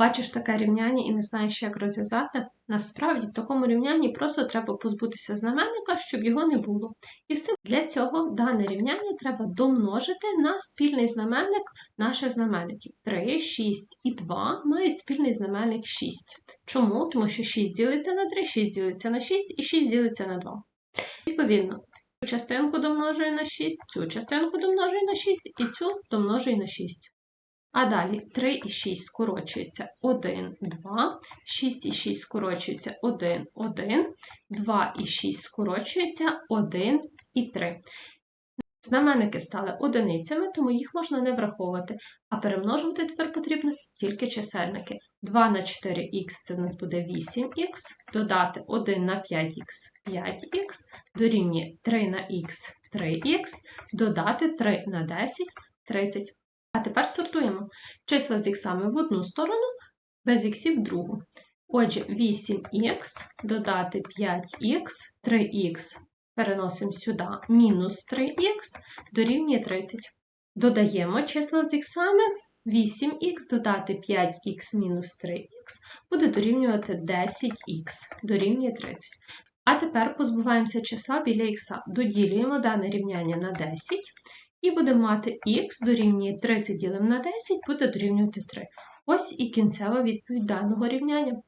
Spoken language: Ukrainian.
Бачиш таке рівняння і не знаєш, як розв'язати. Насправді, в такому рівнянні просто треба позбутися знаменника, щоб його не було. І все для цього дане рівняння треба домножити на спільний знаменник наших знаменників. 3, 6 і 2 мають спільний знаменник 6. Чому? Тому що 6 ділиться на 3, 6 ділиться на 6 і 6 ділиться на 2. Відповідно, цю частинку домножую на 6, цю частинку домножую на 6 і цю домножую на 6. А далі 3 і 6 скорочується 1, 2, 6 і 6 скорочується 1, 1, 2 і 6 скорочується 1 і 3. Знаменники стали одиницями, тому їх можна не враховувати, а перемножувати тепер потрібно тільки чисельники. 2 на 4х це в нас буде 8х, додати 1 на 5х 5х, дорівнює 3 на х 3х, додати 3 на 10 30. А тепер сортуємо числа з іксами в одну сторону, без іксів в другу. Отже, 8х додати 5х, 3х переносимо сюди, мінус 3х дорівнює 30. Додаємо числа з іксами. 8х додати 5х мінус 3х буде дорівнювати 10х дорівнює 30. А тепер позбуваємося числа біля х. Доділюємо дане рівняння на 10 і будемо мати х дорівнює 30 ділимо на 10, буде дорівнювати 3. Ось і кінцева відповідь даного рівняння.